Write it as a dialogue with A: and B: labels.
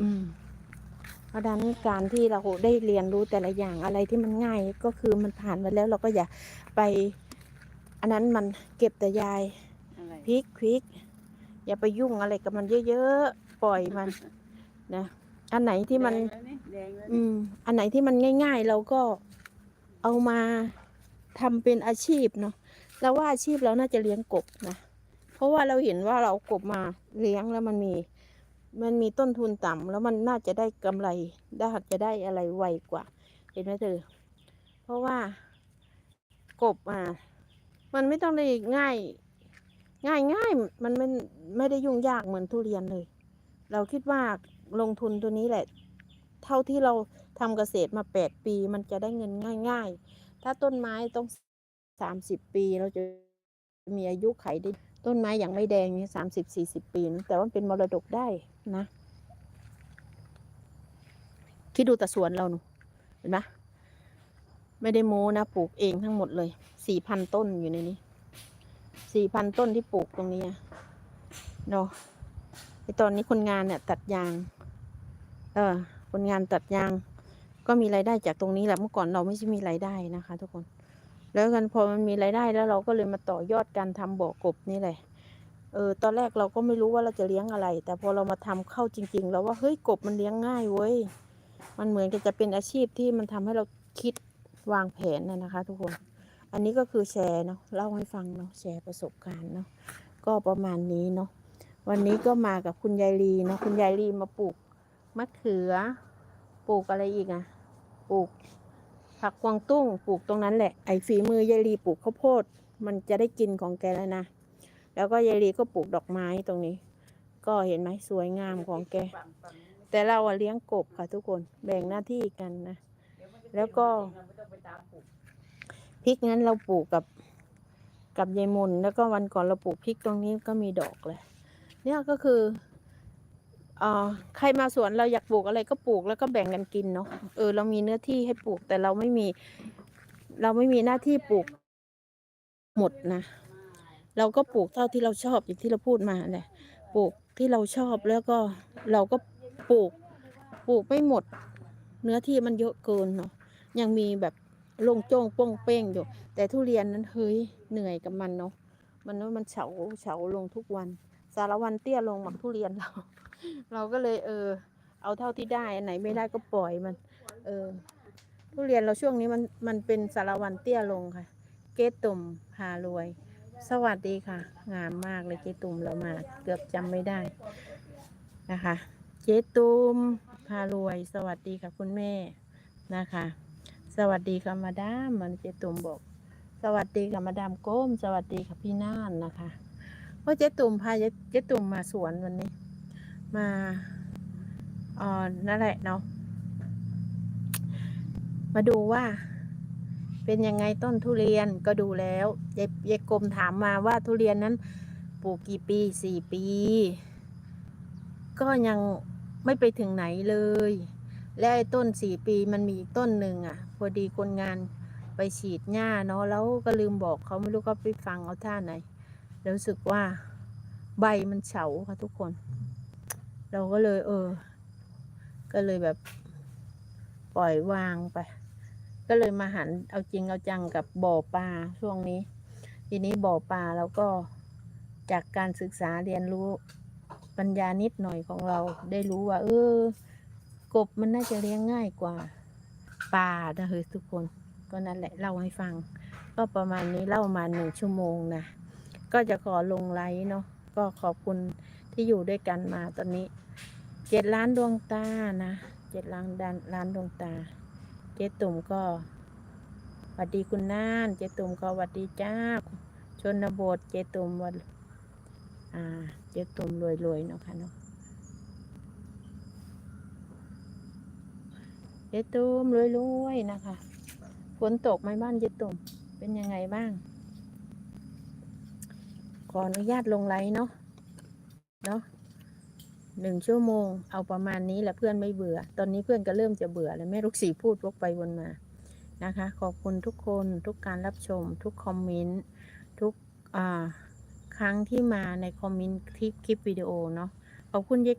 A: อืมเพราะฉะนั้นการที่เราได้เรียนรู้แต่ละอย่างอะไรที่มันง่ายก็คือมันผ่านมาแล้วเราก็อย่าไป อันนั้นมันเก็บแต่ยาย
B: อะไร
A: พริกพริกอย่าไปยุ่งอะไรกับมันเยอะๆ ปล่อยมันนะ อันไหนที่มัน
B: แดงแล้วนี่แดงแล้ว
A: อื
B: นี่
A: ม อันไหนที่มันง่ายๆ เราก็เอามาทำเป็นอาชีพเนาะเราว่าอาชีพเราน่าจะเลี้ยงกบนะ เพราะว่าเราเห็นว่าเราเอากบมาเลี้ยงแล้วมันมี มันมีต้นทุนต่ำแล้วมันน่าจะได้กำไรได้จะได้อะไรไวกว่า เห็นไหมเธอ เพราะว่ากบอะมันไม่ต้องได้ง่าย ง่ายง่ายมันไม่ไม่ได้ยุ่งยากเหมือนทุเรียนเลย เราคิดว่าลงทุนตัวนี้แหละ เท่าที่เราทำเกษตรมาแปดปี มันจะได้เงินง่ายๆถ้าต้นไม้ต้องสามสิบปีเราจะมีอายุไขได้ ต้นไม้อย่างไม่แดงนี่สามสิบสี่สิบปีนะแต่ว่าเป็นมรดกได้นะ คิดดูแต่สวนเราหนูเห็นไหมไม่ได้โม้นะปลูกเองทั้งหมดเลยสี่พันต้นอยู่ในนี้สี่พันต้นที่ปลูกตรงนี้เนาะไอตอนนี้คนงานเนี่ยตัดยาง เออคนงานตัดยาง ก็มีรายได้จากตรงนี้แหละเมื่อก่อนเราไม่ใช่มีรายได้นะคะ ทุกคน แล้วกันพอมันมีรายได้แล้วเราก็เลยมาต่อยอดการทำบ่อกบนี่แหละเออตอนแรกเราก็ไม่รู้ว่าเราจะเลี้ยงอะไร แต่พอเรามาทำเข้าจริง ๆ แล้วว่าเฮ้ยกบมันเลี้ยงง่ายเว้ยมันเหมือนกับจะเป็นอาชีพที่มันทำให้เราคิดวางแผนนะนะคะ ทุกคน อันนี้ก็คือแชร์เนาะเล่าให้ฟังเนาะแชร์ประสบการณ์เนาะก็ประมาณนี้เนาะวันนี้ก็มากับคุณยายลีเนาะคุณยายลีมาปลูกมะเขือ ปลูกอะไรอีกอะปลูก ผักกวางตุ้งปลูกตรงนั้นแหละ ไอ้ฝีมือยายลีปลูกข้าวโพด มันจะได้กินของแกแล้วนะ แล้วก็ยายลีก็ปลูกดอกไม้ตรงนี้ ก็เห็นไหมสวยงามของแก แต่เราอะเลี้ยงกบค่ะทุกคน แบ่งหน้าที่กันนะ แล้วก็พริกนั้นเราปลูกกับกับยายมนแล้วก็วันก่อนเราปลูกพริกตรงนี้ก็มีดอกเลย เนี่ยก็คือ เอ่อใครมาสวนเราอยากปลูกอะไรก็ปลูกแล้วก็แบ่งกันกินเนาะเออเรามีเนื้อที่ให้ปลูกแต่เราไม่มี เราไม่มีหน้าที่ปลูกหมดนะ เราก็ปลูกเท่าที่เราชอบอย่างที่เราพูดมาแหละปลูกที่เราชอบแล้วก็เราก็ปลูกปลูกไม่หมด เนื้อที่มันเยอะเกินเนาะยังมีแบบลงโจ้งโป้งเป้งอยู่ แต่ทุเรียนนั้นเฮ้ยเหนื่อยกับมันเนาะมันว่ามันเฉาเฉาลงทุกวัน สารวันเตี้ยลงหมักทุเรียนเรา เราก็เลยเออ เอาเท่าที่ได้อันไหนไม่ได้ก็ปล่อยมัน เออทุเรียนเราช่วงนี้มันมันเป็นสารวันเตี้ยลงค่ะ เกตุ่มพารวย สวัสดีค่ะ งามมากเลยเจตุ่มเรามา เกือบจำไม่ได้นะคะเจตุ่มพารวย สวัสดีค่ะคุณแม่นะคะ สวัสดีค่ะมาดามมันเจตุ่มบอก สวัสดีค่ะมาดามก้ม สวัสดีค่ะพี่น่านนะคะว่าเจตุ่มพาเจเจตุ่มมาสวนวันนี้ มาอ่อนั่นแหละเนาะมาดูว่า เป็นยังไงต้นทุเรียนก็ดูแล้วยายยายกรมถามมาว่าทุเรียนนั้นปลูกกี่ปีสี่ปี ก็ยังไม่ไปถึงไหนเลย และไอ้ต้นสี่ปีมันมีอีกต้นหนึ่งอะ พอดีคนงานไปฉีดหญ้าเนาะแล้วก็ลืมบอกเขาไม่รู้ก็ไปฟังเอาท่าไหนรู้สึกว่าใบมันเฉาค่ะทุกคน เราก็เลย เออ ก็เลยแบบ ปล่อยวางไป ก็เลยมาหันเอาจริงเอาจังกับบ่อปลาช่วงนี้ ทีนี้บ่อปลาแล้วก็จากการศึกษาเรียนรู้ปัญญานิดหน่อยของเราได้รู้ว่า เออ กบมันน่าจะเลี้ยงง่ายกว่าปลานะเฮ้ยทุกคนก็นั่นแหละเล่าให้ฟัง ก็ประมาณนี้เล่ามาหนึ่งชั่วโมงนะ ก็จะขอลงไลน์เนาะก็ขอบคุณ ที่อยู่ด้วยกันมาตอนนี้เจ็ดล้านดวงตานะเจ็ดล้านดานล้านดวงตา เจ๊ตุ่มก็สวัสดีคุณน่าน เจ๊ตุ่มก็สวัสดีจ้า ชนบทเจ๊ตุ่มวันอ่า เจ๊ตุ่มรวยๆเนาะค่ะเนาะเจ๊ตุ่มรวยๆนะคะฝนตกไหมบ้านเจ๊ตุ่มเป็นยังไงบ้าง ขออนุญาตลงไลน์เนาะ เนาะหนึ่งชั่วโมง เอาประมาณนี้แหละเพื่อนไม่เบื่อ ตอนนี้เพื่อนก็เริ่มจะเบื่อแล้วแม่ลูกสีพูดวกไปวนมานะคะ ขอบคุณทุกคนทุกการรับชม ทุกคอมเมนต์ทุกครั้งที่มาในคอมเมนต์คลิปคลิปวิดีโอเนาะขอบคุณเย